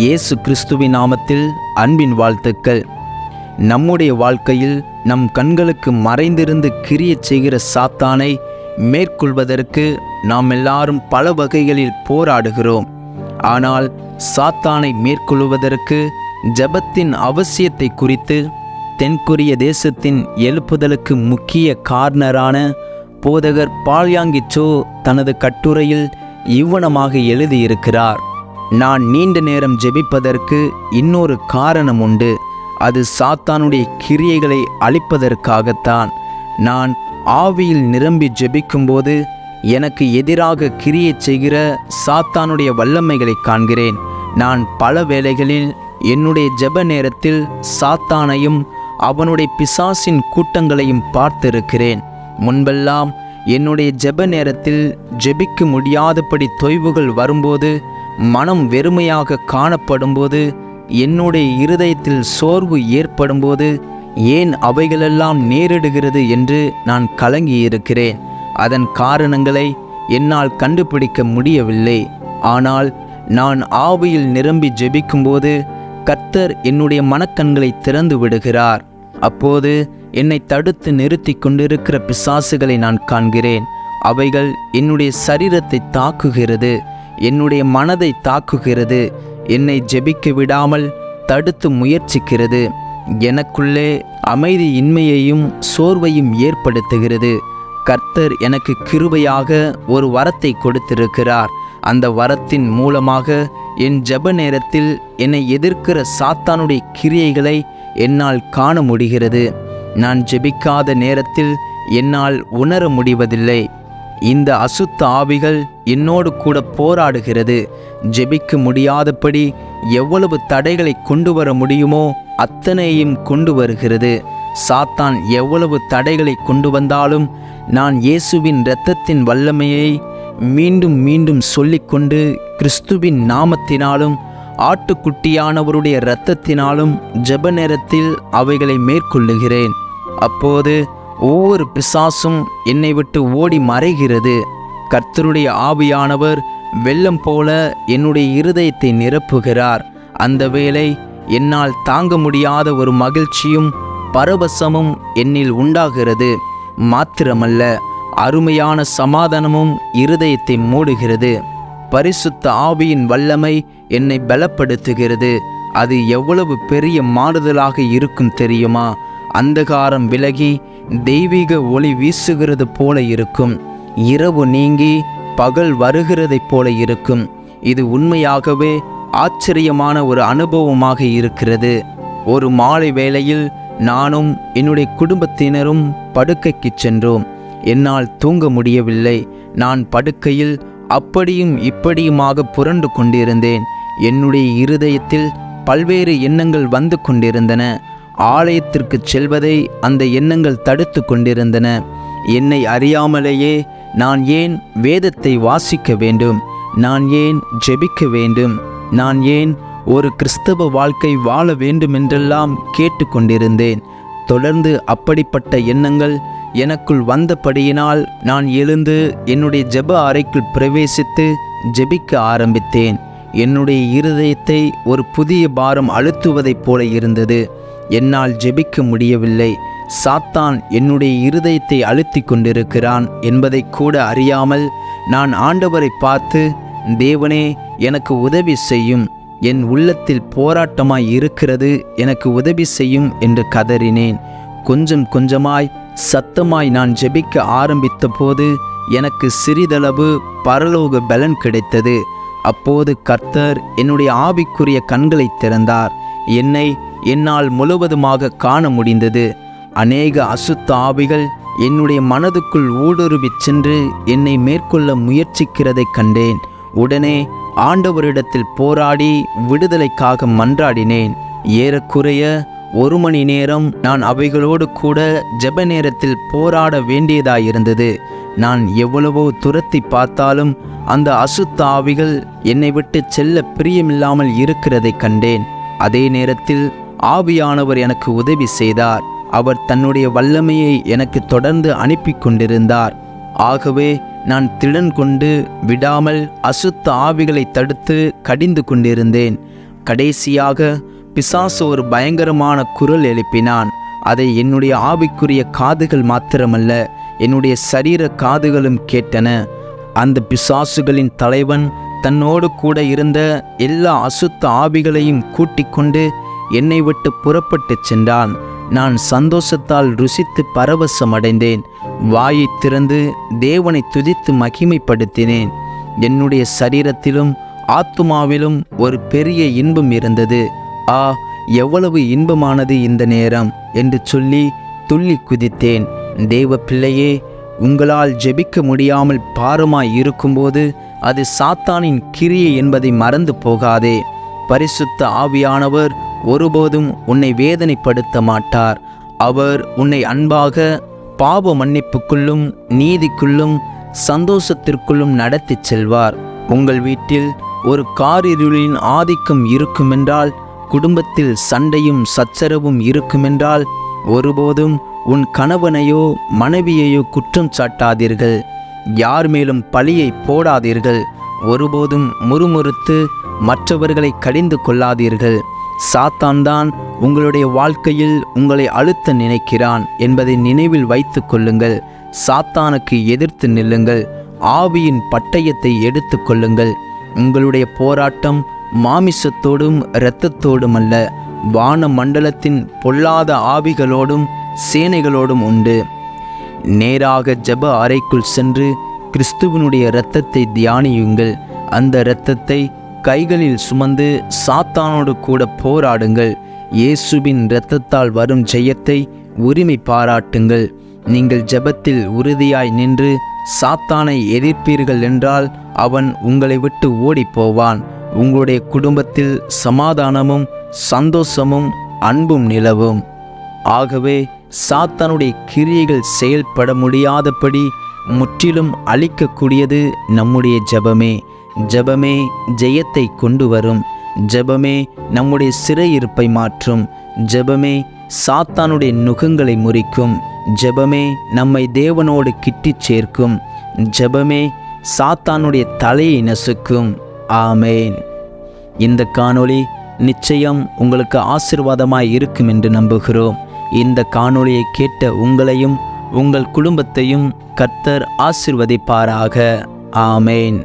இயேசு கிறிஸ்துவின் நாமத்தில் அன்பின் வாழ்த்துக்கள். நம்முடைய வாழ்க்கையில் நம் கண்களுக்கு மறைந்திருந்து கிரியச் செய்கிற சாத்தானை மேற்கொள்வதற்கு நாம் எல்லாரும் பல வகைகளில் போராடுகிறோம். ஆனால் சாத்தானை மேற்கொள்வதற்கு ஜெபத்தின் அவசியத்தை குறித்து தென்கொரிய தேசத்தின் எழுப்புதலுக்கு முக்கிய காரணரான போதகர் பால்யாங்கி சோ தனது கட்டுரையில் இவ்வனமாக எழுதியிருக்கிறார். நான் நீண்ட நேரம் ஜெபிப்பதற்கு இன்னொரு காரணம் உண்டு அது சாத்தானுடைய கிரியைகளை அழிப்பதற்காகத்தான். நான் ஆவியில் நிரம்பி ஜெபிக்கும்போது எனக்கு எதிராக கிரியை செய்கிற சாத்தானுடைய வல்லமைகளை காண்கிறேன். நான் பல வேளைகளில் என்னுடைய ஜெப நேரத்தில் சாத்தானையும் அவனுடைய பிசாசின் கூட்டங்களையும் பார்த்திருக்கிறேன். முன்பெல்லாம் என்னுடைய ஜெப நேரத்தில் ஜெபிக்க முடியாதபடி தொய்வுகள் வரும்போது மனம் வெறுமையாக காணப்படும்போது என்னுடைய இருதயத்தில் சோர்வு ஏற்படும்போது ஏன் அவைகளெல்லாம் நேரிடுகிறது என்று நான் கலங்கியிருக்கிறேன். அதன் காரணங்களை என்னால் கண்டுபிடிக்க முடியவில்லை. ஆனால் நான் ஆவியில் நிரம்பி ஜெபிக்கும்போது கர்த்தர் என்னுடைய மனக்கண்களை திறந்து விடுகிறார். அப்போது என்னை தடுத்து நிறுத்தி கொண்டிருக்கிற பிசாசுகளை நான் காண்கிறேன். அவைகள் என்னுடைய சரீரத்தை தாக்குகிறது. என்னுடைய மனதை தாக்குகிறது என்னை ஜெபிக்க விடாமல் தடுத்து முயற்சிக்கிறது. எனக்குள்ளே அமைதியின்மையையும் சோர்வையும் ஏற்படுத்துகிறது. கர்த்தர் எனக்கு கிருபையாக ஒரு வரத்தை கொடுத்திருக்கிறார். அந்த வரத்தின் மூலமாக என் ஜெப நேரத்தில் என்னை எதிர்க்கிற சாத்தானுடைய கிரியைகளை என்னால் காண முடிகிறது. நான் ஜெபிக்காத நேரத்தில் என்னால் உணர முடிவதில்லை. இந்த அசுத்த ஆவிகள் என்னோடு கூட போராடுகிறது. ஜெபிக்க முடியாதபடி எவ்வளவு தடைகளை கொண்டு வர முடியுமோ அத்தனையும் கொண்டு வருகிறது சாத்தான் எவ்வளவு தடைகளை கொண்டு வந்தாலும் நான் இயேசுவின் இரத்தத்தின் வல்லமையை மீண்டும் மீண்டும் சொல்லிக்கொண்டு கிறிஸ்துவின் நாமத்தினாலும் ஆட்டுக்குட்டியானவருடைய இரத்தத்தினாலும் ஜெப நேரத்தில் அவைகளை மேற்கொள்ளுகிறேன். அப்போது ஒவ்வொரு பிசாசும் என்னை விட்டு ஓடி மறைகிறது. கர்த்தருடைய ஆவியானவர் வெள்ளம் போல என்னுடைய இருதயத்தை நிரப்புகிறார். அந்த வேளை என்னால் தாங்க முடியாத ஒரு மகிழ்ச்சியும் பரவசமும் என்னில் உண்டாகிறது. மாத்திரமல்ல அருமையான சமாதானமும் இருதயத்தை மூடுகிறது. பரிசுத்த ஆவியின் வல்லமை என்னை பலப்படுத்துகிறது. அது எவ்வளவு பெரிய மாறுதலாக இருக்கும் தெரியுமா? அந்தகாரம் விலகி தெய்வீக ஒளி வீசுகிறது போல இருக்கும். இரவு நீங்கி பகல் வருகிறதைப் போல இருக்கும். இது உண்மையாகவே ஆச்சரியமான ஒரு அனுபவமாக இருக்கிறது. ஒரு மாலை வேளையில் நானும் என்னுடைய குடும்பத்தினரும் படுக்கைக்கு சென்றோம். என்னால் தூங்க முடியவில்லை. நான் படுக்கையில் அப்படியும் இப்படியுமாக புரண்டு கொண்டிருந்தேன். என்னுடைய இருதயத்தில் பல்வேறு எண்ணங்கள் வந்து கொண்டிருந்தன. ஆலயத்திற்கு செல்வதை அந்த எண்ணங்கள் தடுத்து கொண்டிருந்தன. என்னை அறியாமலேயே நான் ஏன் வேதத்தை வாசிக்க வேண்டும்? நான் ஏன் ஜெபிக்க வேண்டும்? நான் ஏன் ஒரு கிறிஸ்தவ வாழ்க்கை வாழ வேண்டுமென்றெல்லாம் கேட்டுக்கொண்டிருந்தேன். தொடர்ந்து அப்படிப்பட்ட எண்ணங்கள் எனக்குள் வந்தபடியினால் நான் எழுந்து என்னுடைய ஜெப அறைக்குள் பிரவேசித்து ஜெபிக்க ஆரம்பித்தேன். என்னுடைய இருதயத்தை ஒரு புதிய பாரம் அழுத்துவதைப் போல இருந்தது. என்னால் ஜெபிக்க முடியவில்லை. சாத்தான் என்னுடைய இருதயத்தை அழுத்தி கொண்டிருக்கிறான் என்பதை கூட அறியாமல் நான் ஆண்டவரை பார்த்து தேவனே எனக்கு உதவி செய்யும். என் உள்ளத்தில் போராட்டமாய் இருக்கிறது. எனக்கு உதவி செய்யும் என்று கதறினேன். கொஞ்சம் கொஞ்சமாய் சத்தமாய் நான் ஜெபிக்க ஆரம்பித்த போது எனக்கு சிறிதளவு பரலோக பலன் கிடைத்தது. அப்போது கர்த்தர் என்னுடைய ஆவிக்குரிய கண்களை திறந்தார். என்னை என்னால் முழுவதுமாக காண முடிந்தது. அநேக அசுத்தாவிகள் என்னுடைய மனதுக்குள் ஊடுருவிச் சென்று என்னை மேற்கொள்ள முயற்சிக்கிறதைக் கண்டேன். உடனே ஆண்டவரிடத்தில் போராடி விடுதலைக்காக மன்றாடினேன். ஏறக்குறைய ஒரு மணி நேரம் நான் அவைகளோடு கூட ஜெப நேரத்தில் போராட வேண்டியதாயிருந்தது. நான் எவ்வளவோ துரத்தி பார்த்தாலும் அந்த அசுத்தாவிகள் என்னை விட்டு செல்ல பிரியமில்லாமல் இருக்கிறதைக் கண்டேன். அதே நேரத்தில் ஆவியானவர் எனக்கு உதவி செய்தார். அவர் தன்னுடைய வல்லமையை எனக்கு தொடர்ந்து அனுப்பி கொண்டிருந்தார் ஆகவே நான் திடன் கொண்டு விடாமல் அசுத்த ஆவிகளை தடுத்து கடிந்து கொண்டிருந்தேன். கடைசியாக பிசாசு ஒரு பயங்கரமான குரல் எழுப்பினான். அதை என்னுடைய ஆவிக்குரிய காதுகள் மாத்திரமல்ல என்னுடைய சரீர காதுகளும் கேட்டன. அந்த பிசாசுகளின் தலைவன் தன்னோடு கூட இருந்த எல்லா அசுத்த ஆவிகளையும் கூட்டிக் கொண்டு என்னை விட்டு புறப்பட்டுச் சென்றான். நான் சந்தோஷத்தால் ருசித்து பரவசமடைந்தேன். வாயை திறந்து தேவனை துதித்து மகிமைப்படுத்தினேன். என்னுடைய சரீரத்திலும் ஆத்துமாவிலும் ஒரு பெரிய இன்பம் இருந்தது. ஆ எவ்வளவு இன்பமானது இந்த நேரம் என்று சொல்லி துள்ளி குதித்தேன். தேவ பிள்ளையே உங்களால் ஜெபிக்க முடியாமல் பாரமாய் இருக்கும்போது அது சாத்தானின் கிரியை என்பதை மறந்து போகாதே. பரிசுத்த ஆவியானவர் ஒருபோதும் உன்னை வேதனைப்படுத்த மாட்டார். அவர் உன்னை அன்பாக பாவ மன்னிப்புக்குள்ளும் நீதிக்குள்ளும் சந்தோஷத்திற்குள்ளும் நடத்திச் செல்வார். உங்கள் வீட்டில் ஒரு காரிருளின் ஆதிக்கம் இருக்குமென்றால் குடும்பத்தில் சண்டையும் சச்சரவும் இருக்குமென்றால் ஒருபோதும் உன் கணவனையோ மனைவியையோ குற்றம் சாட்டாதீர்கள். யார் மேலும் பழியை போடாதீர்கள். ஒருபோதும் முறுமுறுத்து மற்றவர்களை கடிந்து கொள்ளாதீர்கள். சாத்தான் தான் உங்களுடைய வாழ்க்கையில் உங்களை அழுத்த நினைக்கிறான் என்பதை நினைவில் வைத்து கொள்ளுங்கள். சாத்தானுக்கு எதிர்த்து நில்லுங்கள். ஆவியின் பட்டயத்தை எடுத்து கொள்ளுங்கள். உங்களுடைய போராட்டம் மாமிசத்தோடும் இரத்தத்தோடும் அல்ல வான மண்டலத்தின் பொல்லாத ஆவிகளோடும் சேனைகளோடும் உண்டு. நேராக ஜெப அறைக்குள் சென்று கிறிஸ்துவனுடைய இரத்தத்தை தியானியுங்கள். அந்த இரத்தத்தை கைகளில் சுமந்து சாத்தானோடு கூட போராடுங்கள். இயேசுவின் இரத்தத்தால் வரும் ஜெயத்தை உரிமை பாராட்டுங்கள். நீங்கள் ஜெபத்தில் உறுதியாய் நின்று சாத்தானை எதிர்ப்பீர்கள் என்றால் அவன் உங்களை விட்டு ஓடிப் போவான் உங்களுடைய குடும்பத்தில் சமாதானமும் சந்தோஷமும் அன்பும் நிலவும். ஆகவே சாத்தானுடைய கிரியைகள் செயல்பட முடியாதபடி முற்றிலும் அழிக்கக்கூடியது நம்முடைய ஜெபமே. ஜெபமே ஜெயத்தை கொண்டு வரும். ஜெபமே நம்முடைய சிறையிருப்பை மாற்றும். ஜெபமே சாத்தானுடைய நுகங்களை முறிக்கும். ஜெபமே நம்மை தேவனோடு கிட்டிச் சேர்க்கும். ஜெபமே சாத்தானுடைய தலையை நசுக்கும். ஆமேன். இந்த காணொளி நிச்சயம் உங்களுக்கு ஆசிர்வாதமாய் இருக்கும் என்று நம்புகிறோம். இந்த காணொளியை கேட்ட உங்களையும் உங்கள் குடும்பத்தையும் கர்த்தர் ஆசிர்வதிப்பாராக. ஆமேன்.